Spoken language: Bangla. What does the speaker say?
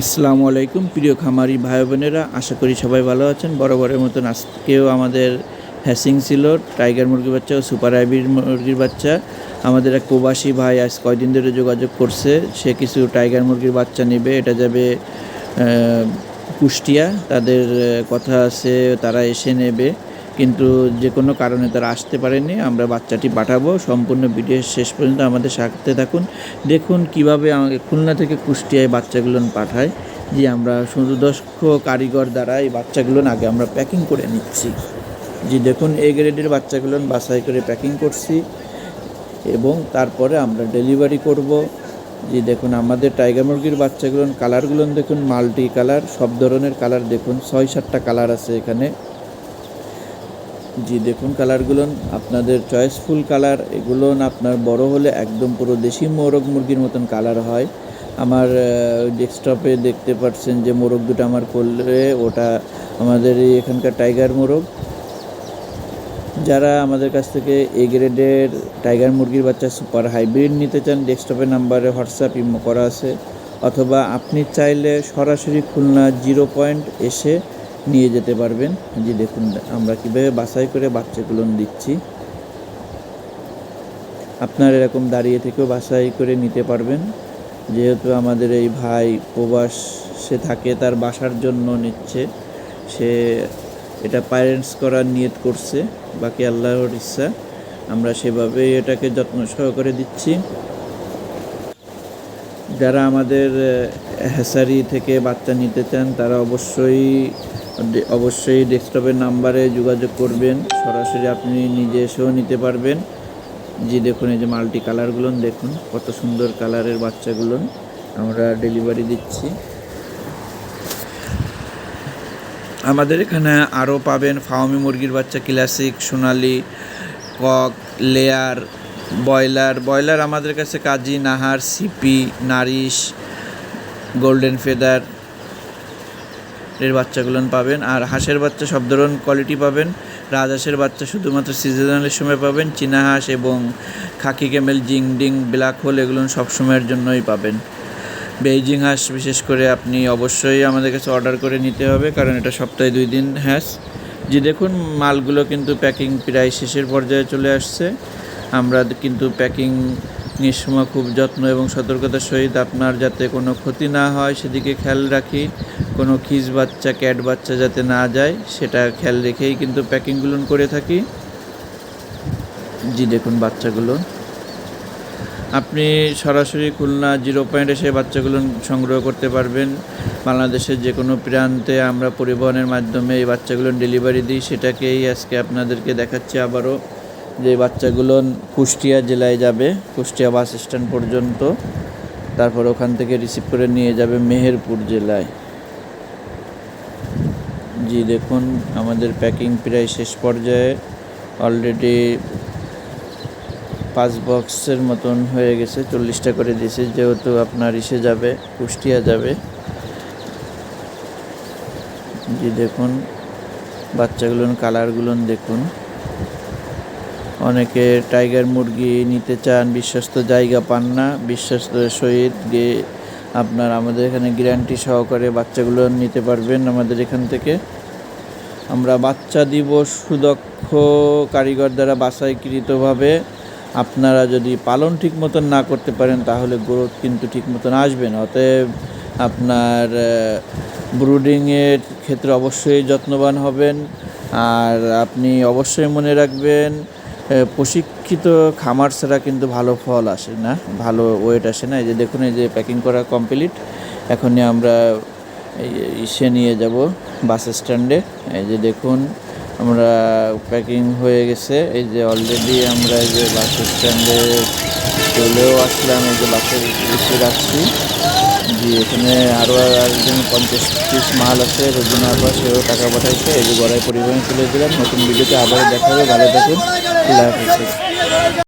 আসসালামু আলাইকুম, প্রিয় খামারি ভাই বোনেরা, আশা করি সবাই ভালো আছেন। বরাবরের মতন আজকেও আমাদের হ্যাসিং ছিল, টাইগার মুরগির বাচ্চা ও সুপার হাইব্রিড মুরগির বাচ্চা। আমাদের এক প্রবাসী ভাই আজ কয়দিন ধরে যোগাযোগ করছে, সে কিছু টাইগার মুরগির বাচ্চা নেবে, এটা যাবে কুষ্টিয়া। তাদের কথা আছে, তারা এসে নেবে। কিন্তু যে কোনো কারণে তারা আসতে পারেনি। আমরা বাচ্চাটি পাঠাবো। সম্পূর্ণ ভিডিও শেষ পর্যন্ত আমাদের সাথে থাকুন। দেখুন কীভাবে আমাকে খুলনা থেকে কুষ্টিয়ায় বাচ্চাগুলো পাঠায়। যে আমরা সুদক্ষ কারিগর দ্বারা এই বাচ্চাগুলো আগে আমরা প্যাকিং করে নিচ্ছি। যে দেখুন এ গ্রেডের বাচ্চাগুলো বাছাই করে প্যাকিং করছি এবং তারপরে আমরা ডেলিভারি করব। যে দেখুন আমাদের টাইগার মুরগির বাচ্চাগুলো কালারগুলো দেখুন মাল্টি কালার সব ধরনের কালার দেখুন। ছয়, সাতটা কালার আছে এখানে। জি, দেখুন কালারগুলো। আপনাদের চয়েসফুল কালার এগুলো আপনার বড় হলে একদম পুরো দেশি মোরগ মুরগির মতন কালার হয়। আমার ডেস্কটপে দেখতে পাচ্ছেন যে মোরগ দুটো আমার করলে ওটা আমাদের এখানকার টাইগার মোরগ। যারা আমাদের কাছ থেকে এ গ্রেডের টাইগার মুরগির বাচ্চা সুপার হাইব্রিড নিতে চান ডেস্কটপের নাম্বারে হোয়াটসঅ্যাপ ইমো করা আছে। অথবা আপনি চাইলে সরাসরি খুলনা জিরো পয়েন্ট এসে নিয়ে যেতে পারবেন। যে দেখুন, আমরা কীভাবে বাছাই করে বাচ্চাগুলো দিচ্ছি। আপনার এরকম দাঁড়িয়ে থেকেও বাছাই করে নিতে পারবেন। যেহেতু আমাদের এই ভাই প্রবাস, সে থাকে, তার বাসার জন্য নিচ্ছে। সে এটা প্যারেন্টস করার নিয়ত করছে। বাকি আল্লাহর ইচ্ছা, আমরা সেভাবে এটাকে যত্ন সহকারে দিচ্ছি। যারা আমাদের হ্যাসারি থেকে বাচ্চা নিতে চান, তারা অবশ্যই অবশ্যই ডেস্কটপের নাম্বারে যোগাযোগ করবেন। সরাসরি আপনি নিজে এসেও নিতে পারবেন। জি, দেখুন, এই যে মাল্টি কালারগুলো, দেখুন, কত সুন্দর কালারের বাচ্চাগুলো আমরা ডেলিভারি দিচ্ছি। আমাদের এখানে আরও পাবেন ফাওমি মুরগির বাচ্চা, classic, Sonali, cock, layer, broiler. Broiler আমাদের কাছে Kazi, Nahar, CP, Nourish, golden feather এর বাচ্চাগুলো পাবেন। আর হাঁসের বাচ্চা সব ধরনের কোয়ালিটি পাবেন। রাজহাঁসের বাচ্চা শুধুমাত্র সিজনালের সময় পাবেন। চীনা হাঁস এবং khaki Campbell Jinding, black hole এগুলো সবসময়ের জন্যই পাবেন। বেইজিং হাঁস বিশেষ করে আপনি অবশ্যই আমাদের কাছে অর্ডার করে নিতে হবে, কারণ এটা সপ্তাহে দুই দিন হ্যাস যে দেখুন, মালগুলো কিন্তু প্যাকিং প্রায় শেষের পর্যায়ে চলে আসছে। আমরা কিন্তু প্যাকিং সময় খুব যত্ন এবং সতর্কতার সহিত আপনার যাতে কোনো ক্ষতি না হয়, সেদিকে খেয়াল রাখি। কোনো খিস বাচ্চা ক্যাট বাচ্চা যাতে না যায়, সেটা খেয়াল রেখেই কিন্তু প্যাকিংগুলো করে থাকি। জি, দেখুন বাচ্চাগুলো। আপনি সরাসরি খুলনা জিরো পয়েন্ট এসে বাচ্চাগুলো সংগ্রহ করতে পারবেন। বাংলাদেশের যে কোনো প্রান্তে আমরা পরিবহনের মাধ্যমে এই বাচ্চাগুলো ডেলিভারি দিই। সেটাকেই আজকে আপনাদেরকে দেখাচ্ছি আবারও যে বাচ্চাগুলো কুষ্টিয়া জেলায় যাবে, কুষ্টিয়া বাস স্ট্যান্ড পর্যন্ত। তারপর ওখান থেকে রিসিভ করে নিয়ে যাবে মেহেরপুর জেলায়। জি, দেখুন, আমাদের প্যাকিং প্রায় শেষ পর্যায়ে। অলরেডি পাঁচ বক্সের মতন হয়ে গেছে, চল্লিশটা করে দিয়েছে, যেহেতু আপনার ইসে যাবে, কুষ্টিয়া যাবে। জি, দেখুন বাচ্চাগুলোর কালারগুলোন দেখুন। অনেকে টাইগার মুরগি নিতে চান, বিশ্বস্ত জায়গা পান না, বিশ্বস্ত সহিত গিয়ে আপনার আমাদের এখানে গ্যারান্টি সহকারে বাচ্চাগুলো নিতে পারবেন আমাদের এখান থেকে। আমরা বাচ্চা দিব সুদক্ষ কারিগর দ্বারা বাছাইকৃতভাবে আপনারা যদি পালন ঠিক মতন না করতে পারেন, তাহলে গ্রোথ কিন্তু ঠিক মতন আসবে না। অতএব আপনার ব্রুডিংয়ের ক্ষেত্রে অবশ্যই যত্নবান হবেন। আর আপনি অবশ্যই মনে রাখবেন প্রশিক্ষিত খামার ছাড়া কিন্তু ভালো ফল আসে না, ভালো ওয়েট আসে না। এই যে দেখুন, এই যে প্যাকিং করা কমপ্লিট এখনই আমরা ইসে নিয়ে যাব বাস স্ট্যান্ডে। এই যে দেখুন, আমরা প্যাকিং হয়ে গেছে। এই যে অলরেডি আমরা এই যে বাস স্ট্যান্ডে চলেও আসলাম, এই যে ইসে রাখছি। জি, এখানে আরও একজন পঞ্চাশ পিস মাল আছে রবীন্দ্র আবার সেও টাকা পাঠাইছে। এই যে পরিবহনে তুলে দিলাম, নতুন ভিডিওতে আবারও দেখা হবে, ভালো থাকুন